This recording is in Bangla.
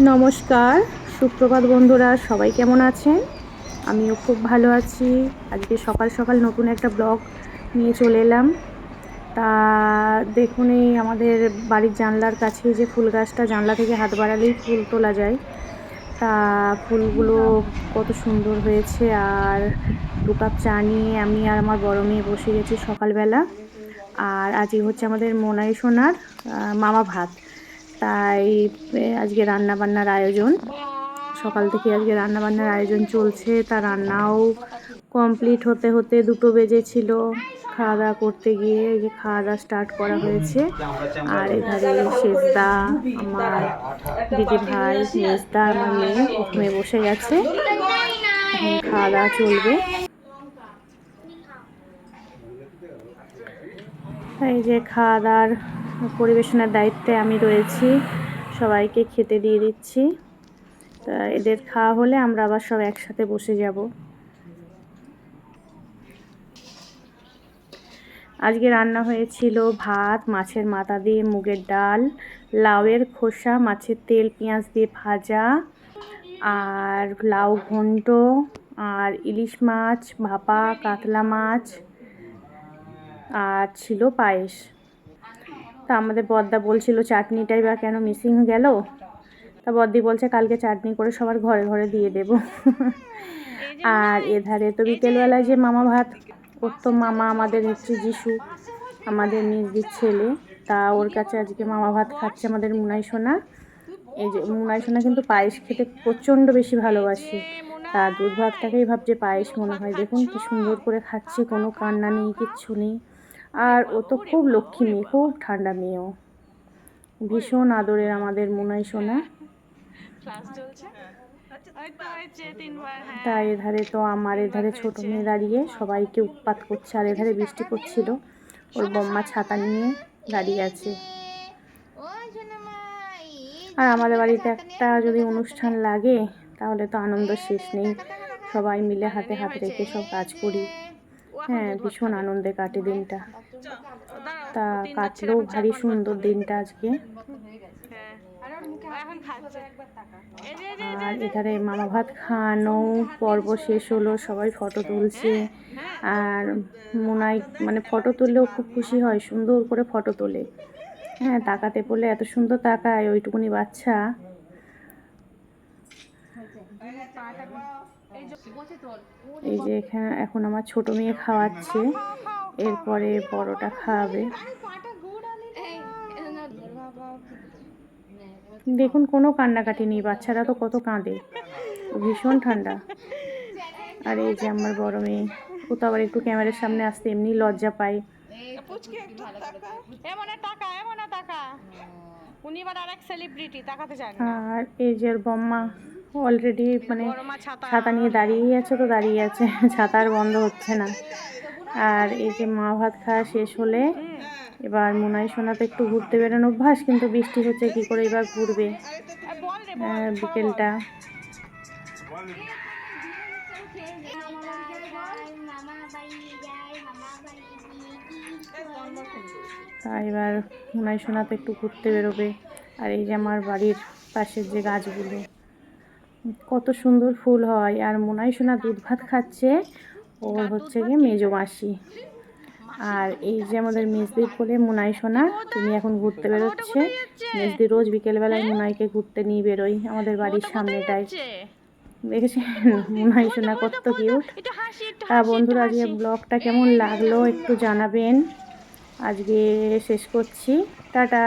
নমস্কার, সুপ্রভাত বন্ধুরা, সবাই কেমন আছেন? আমিও খুব ভালো আছি। আজকে সকাল সকাল নতুন একটা ব্লগ নিয়ে চলে এলাম। তা দেখুন এই আমাদের বাড়ির জানলার কাছে যে ফুল গাছটা, জানলা থেকে হাত বাড়ালেই ফুল তোলা যায়। তা ফুলগুলো কত সুন্দর হয়েছে। আর দু কাপ চা নিয়ে আমি আর আমার বড় মেয়ে বসে গেছি সকালবেলা। আর আজই হচ্ছে আমাদের মোনাই সোনার মামা ভাত। তাই আজকে রান্না বান্নার আয়োজন। সকাল থেকে আজকে রান্না বান্নার আয়োজন চলছে, তা রান্নাও কমপ্লিট হতে হতে দুটো বেজেছিল খাওয়া দাওয়া করতে গিয়ে যে খাওয়া দাওয়া স্টার্ট করা হয়েছে। আর এধারে শেষদা আমার দিদি ভাই মেজদা আমার মেয়ে প্রথমে বসে গেছে। খাওয়া দাওয়া চলবে। এই যে খাওয়া দাওয়ার পরিবেশনের দায়িত্বে আমি রয়েছি। সবাইকে খেতে দিয়ে দিচ্ছি। তা এদের খাওয়া হলে আমরা আবার সব একসাথে বসে যাব। আজকে রান্না হয়েছিল ভাত, মাছের মাথা দিয়ে মুগের ডাল, লাউয়ের খোসা, মাছের তেল, পেঁয়াজ দিয়ে ভাজা, আর লাউ ঘন্ট, আর ইলিশ মাছ, ভাপা, কাতলা মাছ, আর ছিল পায়েস। তা আমাদের বদ্দা বলছিল, চাটনিটাই বা কেন মিসিং গেল? তা বদ্দি বলছে, কালকে চাটনি করে সবার ঘরে ঘরে দিয়ে দেব। আর এধারে তো বিকেলবেলায় যে মামা ভাত করতো মামা আমাদের হচ্ছে যিশু, আমাদের নিজের ছেলে। তা ওর কাছে আজকে মামা ভাত খাচ্ছে আমাদের মুনাই সোনা। এই যে মুনাই সোনা কিন্তু পায়েস খেতে প্রচণ্ড বেশি ভালোবাসে। তা দুধ ভাতটাকেই ভাবছে পায়েস মনে হয়। দেখুন কি সুন্দর করে খাচ্ছে, কোনো কান্না নেই, কিচ্ছু নেই। আর ও তো খুব লক্ষ্মী মেয়ে খুব ঠান্ডা মেয়েও। ভীষণ আদরের আমাদের মুনাই ওই তো এধারে তো আমার এধারে ছোট মেয়ে দাঁড়িয়ে সবাইকে উৎপাত করছে, আর এধারে বৃষ্টি পড়ছিল। ওর বম্মা ছাতা নিয়ে দাঁড়িয়ে আছে। আর আমাদের বাড়িতে একটা যদি অনুষ্ঠান লাগে, তাহলে তো আনন্দ শেষ নেই। সবাই মিলে হাতে হাত রেখে সব কাজ করি। হ্যাঁ ভীষণ আনন্দে কাটে দিনটা। তা কাটলেও ভারী সুন্দর দিনটা আজকে। হ্যাঁ ও এখন খাচ্ছে। এই যে, এই যে, আর এখানে মামা ভাত খাওয়ানো পর্ব শেষ হলো সবাই ফটো তুলছে। আর মোনাই মানে ফটো তুললেও খুব খুশি হয় সুন্দর করে ফটো তোলে। হ্যাঁ তাকাতে পড়লে এত সুন্দর তাকায় ওইটুকুনি বাচ্চা। এই যে এখানে এখন আমার ছোট মেয়ে খাওয়াচ্ছে। এরপরে বড়টা খাওয়াবে দেখুন কোনো কান্নাকাটি নেই বাচ্চারা তো কত কাঁদে। ভীষণ ঠান্ডা। আর এই যে আমার বড় মেয়ে ও তো আবার একটু ক্যামেরার সামনে আসতে এমনি লজ্জা পায়। আর এই যে বম্মা অলরেডি মানে ছাতা নিয়ে দাঁড়িয়েই আছে তো দাঁড়িয়ে আছে। ছাতা আর বন্ধ হচ্ছে না। আর এই যে মা ভাত খাওয়া শেষ হলে এবার মোনাই সোনাতে একটু ঘুরতে বেরোনো অভ্যাস, কিন্তু বৃষ্টি হচ্ছে, কি করে এবার ঘুরবে? বিকেলটা। তা এবার মোনাই সোনাতে একটু ঘুরতে বেরোবে। আর এই যে আমার বাড়ির পাশের যে গাছগুলো কত সুন্দর ফুল হয়। আর মোনাই সোনা দুধ ভাত খাচ্ছে। ওর হচ্ছে গিয়ে মেজো মাসি আর এই যে আমাদের মেজদির বলে মোনাই সোনা, তিনি এখন ঘুরতে বেরোচ্ছে। মেজদি রোজ বিকেলবেলায় মোনাইকে ঘুরতে নিয়ে বেরোই আমাদের বাড়ির সামনেটায়। দেখেছেন? মোনাই সোনা কত কিউট। তা বন্ধুরা, আজকে ব্লগটা কেমন লাগল একটু জানাবেন। আজকে শেষ করছি। টাটা!